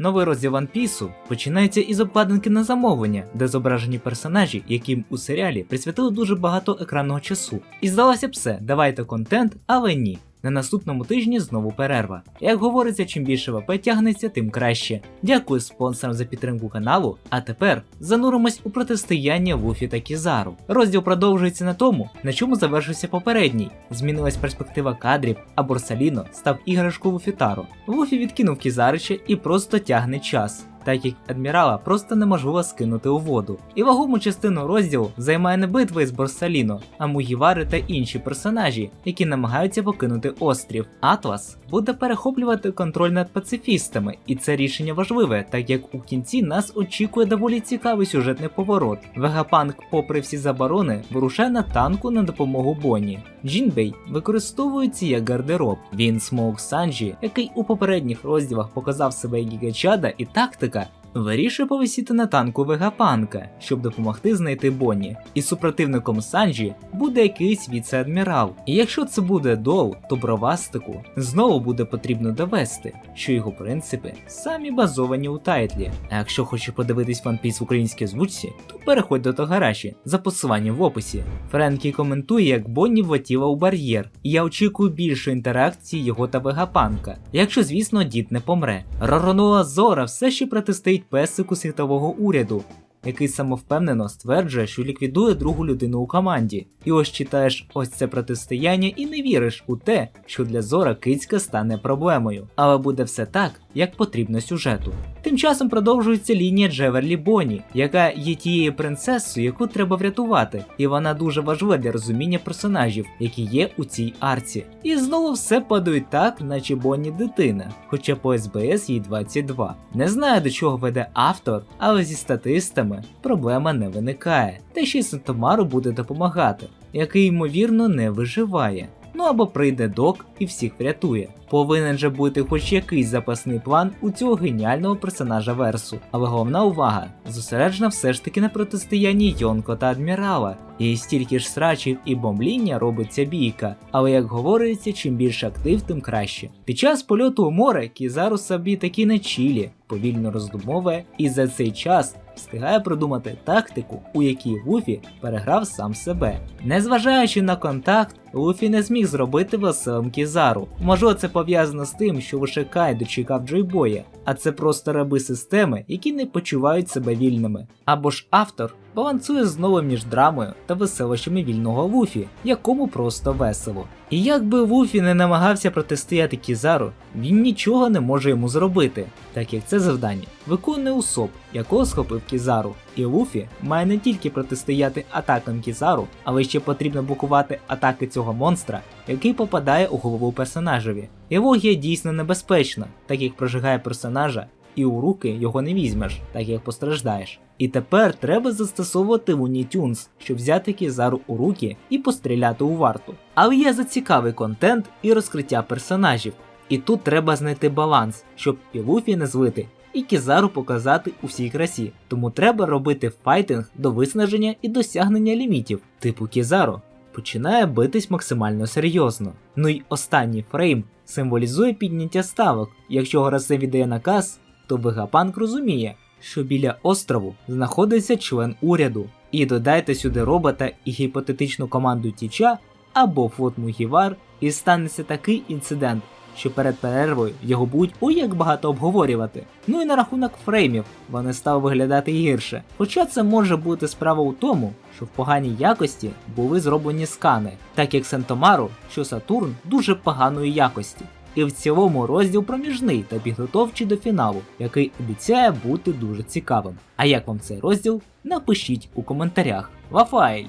Новий розділ One Piece починається із обкладинки на замовлення, де зображені персонажі, яким у серіалі присвятили дуже багато екранного часу. І здалося б все, давайте контент, але ні. На наступному тижні знову перерва. Як говориться, чим більше ВП тягнеться, тим краще. Дякую спонсорам за підтримку каналу. А тепер зануримось у протистояння Луфі та Кізару. Розділ продовжується на тому, на чому завершився попередній. Змінилась перспектива кадрів, а Борсаліно став іграшкою Луфітаро. Луфі відкинув Кізарича і просто тягне час. Так як адмірала просто неможливо скинути у воду. І вагому частину розділу займає не битва із Борсаліно, а Мугівари та інші персонажі, які намагаються покинути острів. Атлас буде перехоплювати контроль над пацифістами, і це рішення важливе, так як у кінці нас очікує доволі цікавий сюжетний поворот. Вегапанк, попри всі заборони, вирушає на танку на допомогу Бонні. Джінбей використовується як гардероб. Він Смоук Санджі, який у попередніх розділах показав себе як гігачада і тактика, вирішує повисіти на танку Вегапанка, щоб допомогти знайти Бонні. І супротивником Санджі буде якийсь віце-адмірал. І якщо це буде дол, то бровастику знову буде потрібно довести, що його принципи самі базовані у тайтлі. А якщо хочеш подивитись Piece в українській звучці, то переходь до Тогараші за посиланням в описі. Френкі коментує, як Бонні влетіла у бар'єр, і я очікую більшої інтеракції його та Вегапанка, якщо, звісно, дід не помре. Ророноа Зора все ще протистоїть песику світового уряду, який самовпевнено стверджує, що ліквідує другу людину у команді. І ось читаєш ось це протистояння і не віриш у те, що для Зора кицька стане проблемою. Але буде все так, як потрібно сюжету. Тим часом продовжується лінія Джеверлі Бонні, яка є тією принцесою, яку треба врятувати, і вона дуже важлива для розуміння персонажів, які є у цій арці. І знову все падає так, наче Бонні дитина, хоча по СБС їй 22. Не знаю до чого веде автор, але зі статистами проблема не виникає. Та ще й Сантомару буде допомагати, який ймовірно не виживає. Ну або прийде док і всіх врятує. Повинен же бути хоч якийсь запасний план у цього геніального персонажа версу. Але головна увага зосереджена все ж таки на протистоянні Йонко та адмірала. І стільки ж срачів і бомбління робиться бійка. Але як говориться, чим більше актив, тим краще. Під час польоту у море Кізару собі таки не чілі, повільно роздумовує, і за цей час встигає продумати тактику, у якій Вуфі переграв сам себе. Незважаючи на контакт, Луфі не зміг зробити веселим Кізару. Можливо, це пов'язано з тим, що лише Кай дочекав Джойбоя, а це просто раби системи, які не почувають себе вільними. Або ж автор балансує знову між драмою та веселощами вільного Луфі, якому просто весело. І як би Луфі не намагався протистояти Кізару, він нічого не може йому зробити, так як це завдання виконує Усоп, якого схопив Кізару. І Луфі має не тільки протистояти атакам Кізару, але ще потрібно блокувати атаки цього монстра, який попадає у голову персонажеві. І логія дійсно небезпечна, так як прожигає персонажа, і у руки його не візьмеш, так як постраждаєш. І тепер треба застосовувати Looney Tunes, щоб взяти Кізару у руки і постріляти у варту. Але є за цікавий контент і розкриття персонажів. І тут треба знайти баланс, щоб і Луфі не злити, і Кізару показати у всій красі. Тому треба робити файтинг до виснаження і досягнення лімітів, типу Кізару. Починає битись максимально серйозно. Ну й останній фрейм символізує підняття ставок. Якщо Горасе віддає наказ, то Вегапанк розуміє, що біля острову знаходиться член уряду. І додайте сюди робота і гіпотетичну команду Тіча або флот Мугівар, і станеться такий інцидент, що перед перервою його будуть ой як багато обговорювати. Ну і на рахунок фреймів вони стали виглядати гірше. Хоча це може бути справа у тому, що в поганій якості були зроблені скани, так як Сентомару, що Сатурн дуже поганої якості. І в цілому розділ проміжний та підготовчий до фіналу, який обіцяє бути дуже цікавим. А як вам цей розділ? Напишіть у коментарях. Вафайль!